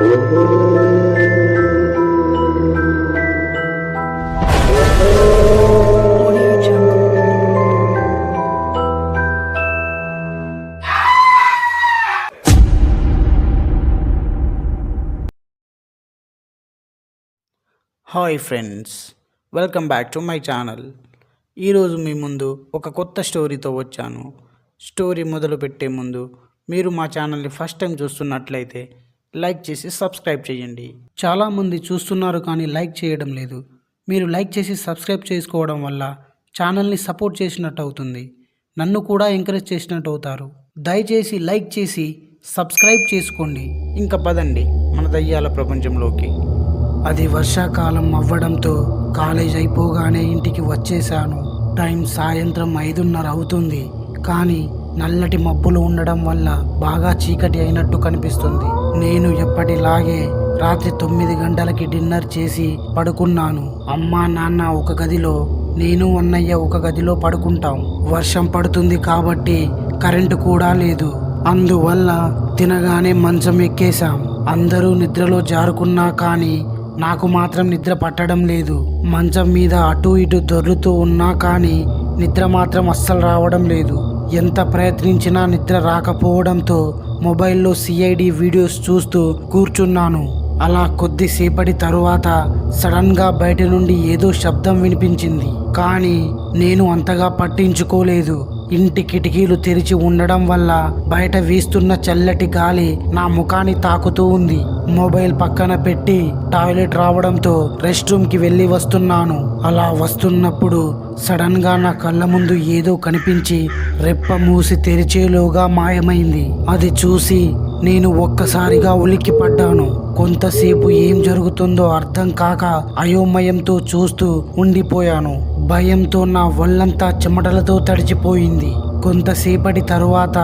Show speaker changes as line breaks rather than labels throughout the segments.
Hi friends welcome back to my channel. ఈరోజు మీ ముందు ఒక కొత్త స్టోరీతో వచ్చాను. స్టోరీ మొదలు పెట్టే ముందు మీరు మా ఛానల్ని ఫస్ట్ టైం చూస్తున్నట్లయితే లైక్ చేసి సబ్స్క్రైబ్ చేయండి. చాలామంది చూస్తున్నారు కానీ లైక్ చేయడం లేదు. మీరు లైక్ చేసి సబ్స్క్రైబ్ చేసుకోవడం వల్ల ఛానల్ని సపోర్ట్ చేసినట్టు అవుతుంది. నన్ను కూడా ఎంకరేజ్ చేసినట్టు అవుతారు. దయచేసి లైక్ చేసి సబ్స్క్రైబ్ చేసుకోండి. ఇంకా పదండి మన దయ్యాల ప్రపంచంలోకి. అది వర్షాకాలం అవ్వడంతో కాలేజ్ అయిపోగానే ఇంటికి వచ్చేసాను టైం సాయంత్రం ఐదున్నర అవుతుంది. కానీ నల్లటి మబ్బులు ఉండడం వల్ల బాగా చీకటి అయినట్టు కనిపిస్తుంది. నేను ఎప్పటిలాగే రాత్రి తొమ్మిది గంటలకి డిన్నర్ చేసి పడుకున్నాను. అమ్మా నాన్న ఒక గదిలో నేను అన్నయ్య ఒక గదిలో పడుకుంటాం. వర్షం పడుతుంది కాబట్టి కరెంటు కూడా లేదు. అందువల్ల తినగానే మంచం ఎక్కేశాం. అందరూ నిద్రలో జారుకున్నా కానీ నాకు మాత్రం నిద్ర పట్టడం లేదు. మంచం మీద అటు ఇటు దొర్లుతూ ఉన్నా కానీ నిద్ర మాత్రం అస్సలు రావడం లేదు. ఎంత ప్రయత్నించినా నిద్ర రాకపోవడంతో మొబైల్లో సిఐడి వీడియోస్ చూస్తూ కూర్చున్నాను. అలా కొద్దిసేపటి తరువాత సడన్గా బయట నుండి ఏదో శబ్దం వినిపించింది. కానీ నేను అంతగా పట్టించుకోలేదు. ఇంటి కిటికీలు తెరిచి ఉండడం వల్ల బయట వీస్తున్న చల్లటి గాలి నా ముఖాన్ని తాకుతూ ఉంది. మొబైల్ పక్కన పెట్టి టాయిలెట్ రావడంతో రెస్ట్ రూమ్కి వెళ్ళి వస్తున్నాను. అలా వస్తున్నప్పుడు సడన్గా నా కళ్ళ ముందు ఏదో కనిపించి రెప్ప మూసి తెరిచేలోగా మాయమైంది. అది చూసి నేను ఒక్కసారిగా ఉలిక్కిపడ్డాను కొంతసేపు ఏం జరుగుతుందో అర్థం కాక అయోమయంతో చూస్తూ ఉండిపోయాను. భయంతో నా ఒళ్ళంతా చెమటలతో తడిచిపోయింది. కొంతసేపటి తరువాత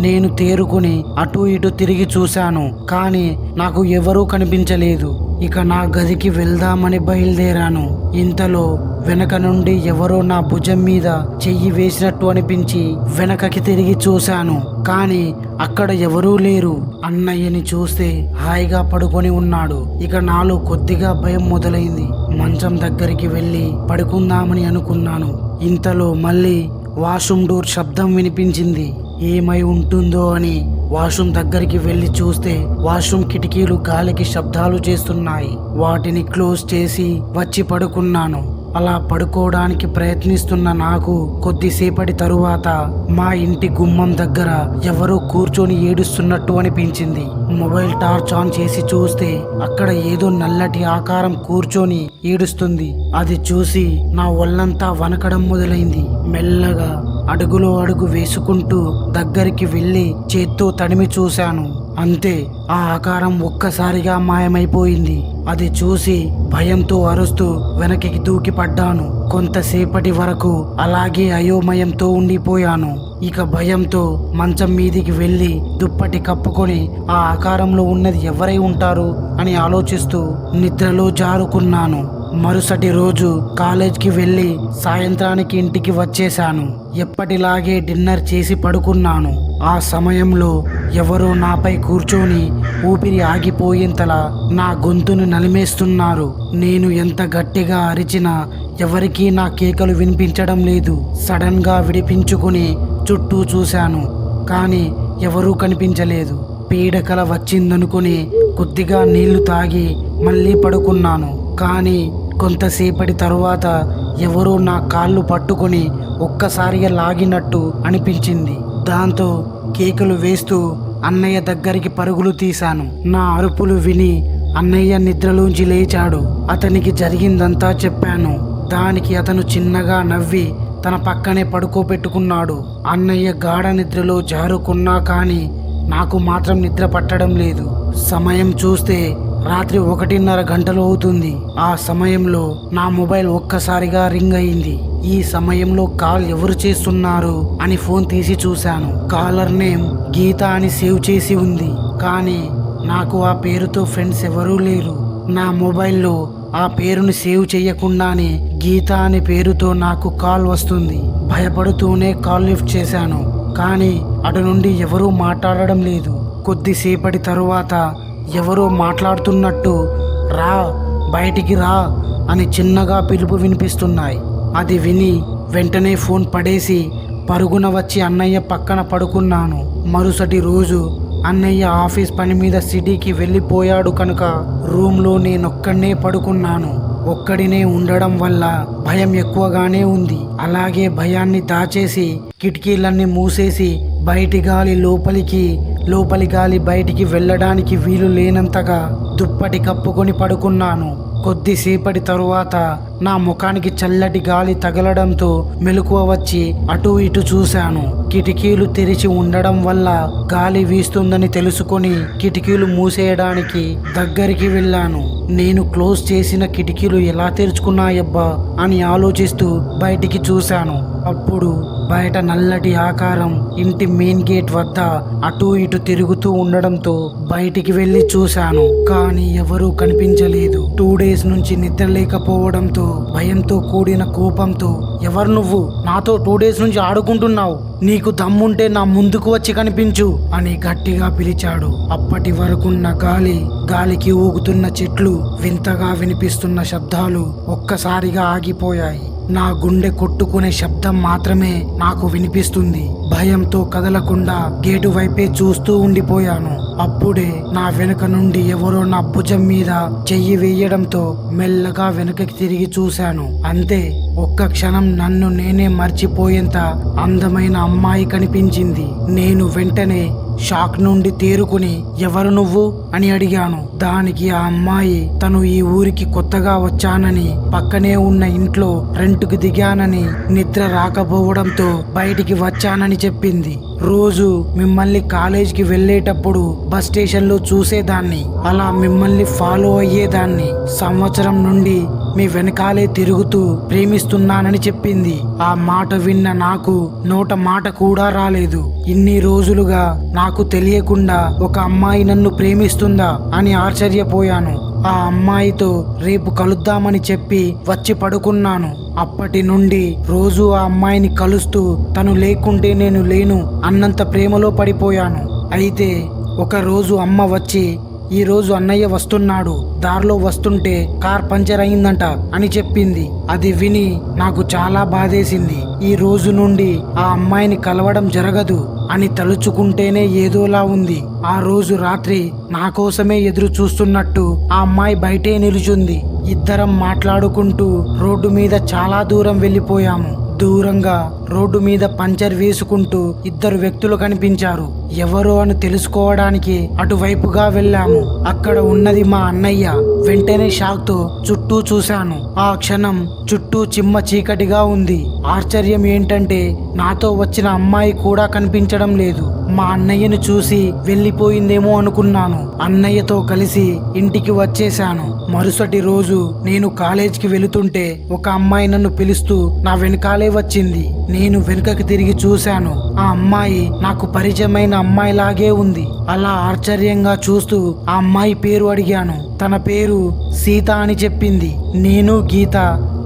నేను తేరుకుని అటు ఇటు తిరిగి చూశాను కానీ నాకు ఎవరూ కనిపించలేదు. ఇక నా గదికి వెళ్దామని బయలుదేరాను. ఇంతలో వెనక నుండి ఎవరో నా భుజం మీద చెయ్యి వేసినట్టు అనిపించి వెనకకి తిరిగి చూశాను. కానీ అక్కడ ఎవరూ లేరు. అన్నయ్యని చూస్తే హాయిగా పడుకొని ఉన్నాడు. ఇక నాలో కొద్దిగా భయం మొదలైంది. మంచం దగ్గరికి వెళ్ళి పడుకుందామని అనుకున్నాను. ఇంతలో మళ్ళీ వాష్రూమ్ డోర్ శబ్దం వినిపించింది. ఏమై ఉంటుందో అని వాష్రూమ్ దగ్గరికి వెళ్ళి చూస్తే వాష్రూమ్ కిటికీలు గాలికి శబ్దాలు చేస్తున్నాయి. వాటిని క్లోజ్ చేసి వచ్చి పడుకున్నాను. అలా పడుకోవడానికి ప్రయత్నిస్తున్న నాకు కొద్దిసేపటి తరువాత మా ఇంటి గుమ్మం దగ్గర ఎవరో కూర్చొని ఏడుస్తున్నట్టు అనిపించింది. మొబైల్ టార్చ్ ఆన్ చేసి చూస్తే అక్కడ ఏదో నల్లటి ఆకారం కూర్చొని ఏడుస్తుంది. అది చూసి నా ఒళ్ళంతా వనకడం మొదలైంది. మెల్లగా అడుగులో అడుగు వేసుకుంటూ దగ్గరికి వెళ్ళి చేత్తో తడిమి చూశాను. అంతే ఆ ఆకారం ఒక్కసారిగా మాయమైపోయింది. అది చూసి భయంతో అరుస్తూ వెనక్కి దూకి పడ్డాను కొంతసేపటి వరకు అలాగే అయోమయంతో ఉండిపోయాను. ఇక భయంతో మంచం మీదికి వెళ్ళి దుప్పటి కప్పుకొని ఆ ఆకారంలో ఉన్నది ఎవరై ఉంటారు అని ఆలోచిస్తూ నిద్రలో జారుకున్నాను. మరుసటి రోజు కాలేజ్కి వెళ్ళి సాయంత్రానికి ఇంటికి వచ్చేశాను. ఎప్పటిలాగే డిన్నర్ చేసి పడుకున్నాను. ఆ సమయంలో ఎవరో నాపై కూర్చొని ఊపిరి ఆగిపోయేంతలా నా గొంతును నలిమేస్తున్నారు. నేను ఎంత గట్టిగా అరిచినా ఎవరికీ నా కేకలు వినిపించడం లేదు. సడన్గా విడిపించుకుని చుట్టూ చూశాను. కానీ ఎవరూ కనిపించలేదు. పీడకల వచ్చిందనుకుని కొద్దిగా నీళ్ళు తాగి మళ్ళీ పడుకున్నాను. కానీ కొంతసేపటి తరువాత ఎవరో నా కాళ్ళు పట్టుకొని ఒక్కసారిగా లాగినట్టు అనిపించింది. దాంతో కేకులు వేస్తూ అన్నయ్య దగ్గరికి పరుగులు తీశాను. నా అరుపులు విని అన్నయ్య నిద్రలోంచి లేచాడు. అతనికి జరిగిందంతా చెప్పాను. దానికి అతను చిన్నగా నవ్వి తన పక్కనే పడుకోబెట్టుకున్నాడు. అన్నయ్య గాఢ నిద్రలో జారుకున్నా కానీ నాకు మాత్రం నిద్ర పట్టడం లేదు. సమయం చూస్తే రాత్రి ఒకటిన్నర గంటలు అవుతుంది. ఆ సమయంలో నా మొబైల్ ఒక్కసారిగా రింగ్ అయింది. ఈ సమయంలో కాల్ ఎవరు చేస్తున్నారు అని ఫోన్ తీసి చూశాను. కాలర్ నేమ్ గీత అని సేవ్ చేసి ఉంది. కానీ నాకు ఆ పేరుతో ఫ్రెండ్స్ ఎవరూ లేరు. నా మొబైల్లో ఆ పేరుని సేవ్ చేయకుండానే గీత అనే పేరుతో నాకు కాల్ వస్తుంది. భయపడుతూనే కాల్ లిఫ్ట్ చేశాను. కానీ అటు నుండి ఎవరూ మాట్లాడడం లేదు. కొద్దిసేపటి తరువాత ఎవరో మాట్లాడుతున్నట్టు రా బయటికి రా అని చిన్నగా పిలుపు వినిపిస్తున్నాయి. అది విని వెంటనే ఫోన్ పడేసి పరుగున వచ్చి అన్నయ్య పక్కన పడుకున్నాను. మరుసటి రోజు అన్నయ్య ఆఫీస్ పని మీద సిటీకి వెళ్ళిపోయాడు కనుక రూమ్లో నేనొక్కడనే పడుకున్నాను. ఒక్కడినే ఉండడం వల్ల భయం ఎక్కువగానే ఉంది. అలాగే భయాన్ని దాచేసి కిటికీలన్నీ మూసేసి బయటి గాలి లోపలికి లోపలి గాలి బయటికి వెళ్ళడానికి వీలు లేనంతగా దుప్పటి కప్పుకొని పడుకున్నాను. కొద్దిసేపటి తరువాత నా ముఖానికి చల్లటి గాలి తగలడంతో మెలకువ వచ్చి అటు ఇటు చూశాను. కిటికీలు తెరిచి ఉండడం వల్ల గాలి వీస్తుందని తెలుసుకొని కిటికీలు మూసేయడానికి దగ్గరికి వెళ్ళాను. నేను క్లోజ్ చేసిన కిటికీలు ఎలా తెరుచుకున్నాయబ్బా అని ఆలోచిస్తూ బయటికి చూశాను. అప్పుడు బయట నల్లటి ఆకారం ఇంటి మెయిన్ గేట్ వద్ద అటు ఇటు తిరుగుతూ ఉండడంతో బయటికి వెళ్ళి చూశాను. కానీ ఎవరూ కనిపించలేదు. టూ డేస్ నుంచి నిద్ర లేకపోవడంతో భయంతో కూడిన కోపంతో ఎవరు నువ్వు? నాతో టూ డేస్ నుంచి ఆడుకుంటున్నావు. నీకు దమ్ముంటే నా ముందుకు వచ్చి కనిపించు అని గట్టిగా పిలిచాడు. అప్పటి వరకున్న గాలి గాలికి ఊగుతున్న చెట్లు వింతగా వినిపిస్తున్న శబ్దాలు ఒక్కసారిగా ఆగిపోయాయి. నా గుండె కొట్టుకునే శబ్దం మాత్రమే నాకు వినిపిస్తుంది. భయంతో కదలకుండా గేటు వైపే చూస్తూ ఉండిపోయాను. అప్పుడే నా వెనుక నుండి ఎవరో నా భుజం మీద చెయ్యి వేయడంతో మెల్లగా వెనుకకి తిరిగి చూశాను. అంతే ఒక్క క్షణం నన్ను నేనే మర్చిపోయేంత అందమైన అమ్మాయి కనిపించింది. నేను వెంటనే షాక్ నుండి తేరుకుని ఎవరు నువ్వు? అని అడిగాను. దానికి ఆ అమ్మాయి తను ఈ ఊరికి కొత్తగా వచ్చానని పక్కనే ఉన్న ఇంట్లో రెంట్కు దిగానని నిద్ర రాకపోవడంతో బయటికి వచ్చానని చెప్పింది. రోజు మిమ్మల్ని కాలేజీకి వెళ్ళేటప్పుడు బస్ స్టేషన్లో చూసేదాన్ని. అలా మిమ్మల్ని ఫాలో అయ్యేదాన్ని. సంవత్సరం నుండి మీ వెనకాలే తిరుగుతూ ప్రేమిస్తున్నానని చెప్పింది. ఆ మాట విన్న నాకు నోట మాట కూడా రాలేదు. ఇన్ని రోజులుగా నాకు తెలియకుండా ఒక అమ్మాయి నన్ను ప్రేమిస్తుందా అని ఆశ్చర్యపోయాను. ఆ అమ్మాయితో రేపు కలుద్దామని చెప్పి వచ్చి పడుకున్నాను. అప్పటి నుండి రోజు ఆ అమ్మాయిని కలుస్తూ తను లేకుంటే నేను లేను అన్నంత ప్రేమలో పడిపోయాను. అయితే ఒక రోజు అమ్మ వచ్చి ఈ రోజు అన్నయ్య వస్తున్నాడు. దారిలో వస్తుంటే కార్ పంచర్ అయిందంట అని చెప్పింది. అది విని నాకు చాలా బాధేసింది. ఈ రోజు నుండి ఆ అమ్మాయిని కలవడం జరగదు అని తలుచుకుంటేనే ఏదోలా ఉంది. ఆ రోజు రాత్రి నా కోసమే ఎదురు చూస్తున్నట్టు ఆ అమ్మాయి బయటే నిలుచుంది. ఇద్దరం మాట్లాడుకుంటూ రోడ్డు మీద చాలా దూరం వెళ్ళిపోయాము. దూరంగా రోడ్డు మీద పంచర్ వేసుకుంటూ ఇద్దరు వ్యక్తులు కనిపించారు. ఎవరో అని తెలుసుకోవడానికి అటువైపుగా వెళ్ళాము. అక్కడ ఉన్నది మా అన్నయ్య. వెంటనే షాక్తో చుట్టూ చూశాను. ఆ క్షణం చుట్టూ చిమ్మ చీకటిగా ఉంది. ఆశ్చర్యం ఏంటంటే నాతో వచ్చిన అమ్మాయి కూడా కనిపించడం లేదు. మా అన్నయ్యను చూసి వెళ్ళిపోయిందేమో అనుకున్నాను. అన్నయ్యతో కలిసి ఇంటికి వచ్చేశాను. మరుసటి రోజు నేను కాలేజీకి వెళుతుంటే ఒక అమ్మాయి నన్ను పిలుస్తూ నా వెనకాలే వచ్చింది. నేను వెనుకకి తిరిగి చూశాను. ఆ అమ్మాయి నాకు పరిచయమైన అమ్మాయిలాగే ఉంది. అలా ఆశ్చర్యంగా చూస్తూ ఆ అమ్మాయి పేరు అడిగాను. తన పేరు సీత అని చెప్పింది. నేను గీత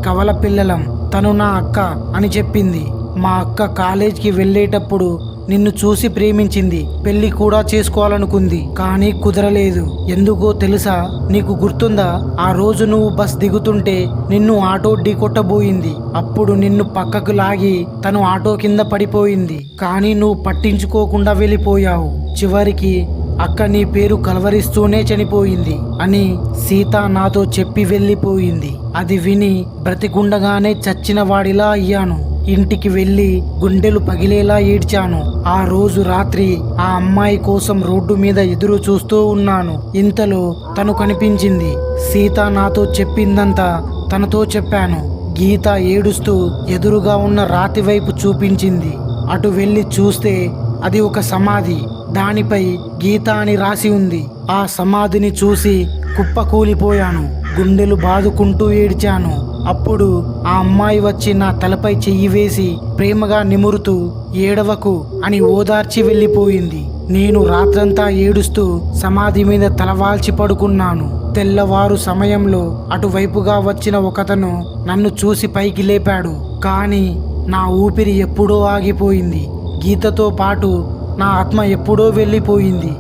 కవల పిల్లలం తను నా అక్క అని చెప్పింది. మా అక్క కాలేజ్కి వెళ్ళేటప్పుడు నిన్ను చూసి ప్రేమించింది. పెళ్ళి కూడా చేసుకోవాలనుకుంది కానీ కుదరలేదు. ఎందుకో తెలుసా? నీకు గుర్తుందా? ఆ రోజు నువ్వు బస్ దిగుతుంటే నిన్ను ఆటో ఢీకొట్టబోయింది అప్పుడు నిన్ను పక్కకు లాగి తను ఆటో కింద పడిపోయింది. కానీ నువ్వు పట్టించుకోకుండా వెళ్ళిపోయావు. చివరికి అక్క నీ పేరు కలవరిస్తూనే చనిపోయింది అని సీత నాతో చెప్పి వెళ్ళిపోయింది. అది విని బ్రతికుండగానే చచ్చిన వాడిలా అయ్యాను. ఇంటికి వెళ్ళి గుండెలు పగిలేలా ఏడ్చాను. ఆ రోజు రాత్రి ఆ అమ్మాయి కోసం రోడ్డు మీద ఎదురు చూస్తూ ఉన్నాను. ఇంతలో తను కనిపించింది. సీత నాతో చెప్పిందంతా తనతో చెప్పాను. గీత ఏడుస్తూ ఎదురుగా ఉన్న రాతి వైపు చూపించింది. అటు వెళ్ళి చూస్తే అది ఒక సమాధి. దానిపై గీత అని రాసి ఉంది. ఆ సమాధిని చూసి కుప్పకూలిపోయాను గుండెలు బాదుకుంటూ ఏడ్చాను. అప్పుడు ఆ అమ్మాయి వచ్చి నా తలపై చెయ్యి వేసి ప్రేమగా నిమురుతూ ఏడవకు అని ఓదార్చి వెళ్ళిపోయింది. నేను రాత్రంతా ఏడుస్తూ సమాధి మీద తలవాల్చి పడుకున్నాను. తెల్లవారు సమయంలో అటువైపుగా వచ్చిన ఒకతను నన్ను చూసి పైకి లేపాడు. కానీ నా ఊపిరి ఎప్పుడో ఆగిపోయింది. గీతతో పాటు నా ఆత్మ ఎప్పుడో వెళ్ళిపోయింది.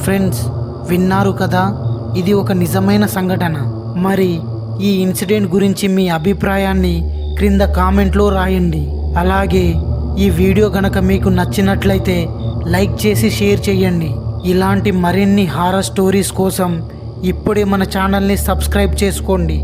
ఫ్రెండ్స్ విన్నారు కదా? ఇది ఒక నిజమైన సంఘటన. మరి ఈ ఇన్సిడెంట్ గురించి మీ అభిప్రాయాన్ని క్రింద కామెంట్లో రాయండి. అలాగే ఈ వీడియో గనక మీకు నచ్చినట్లయితే లైక్ చేసి షేర్ చేయండి. ఇలాంటి మరిన్ని హారర్ స్టోరీస్ కోసం ఇప్పుడే మన ఛానల్ని సబ్స్క్రైబ్ చేసుకోండి.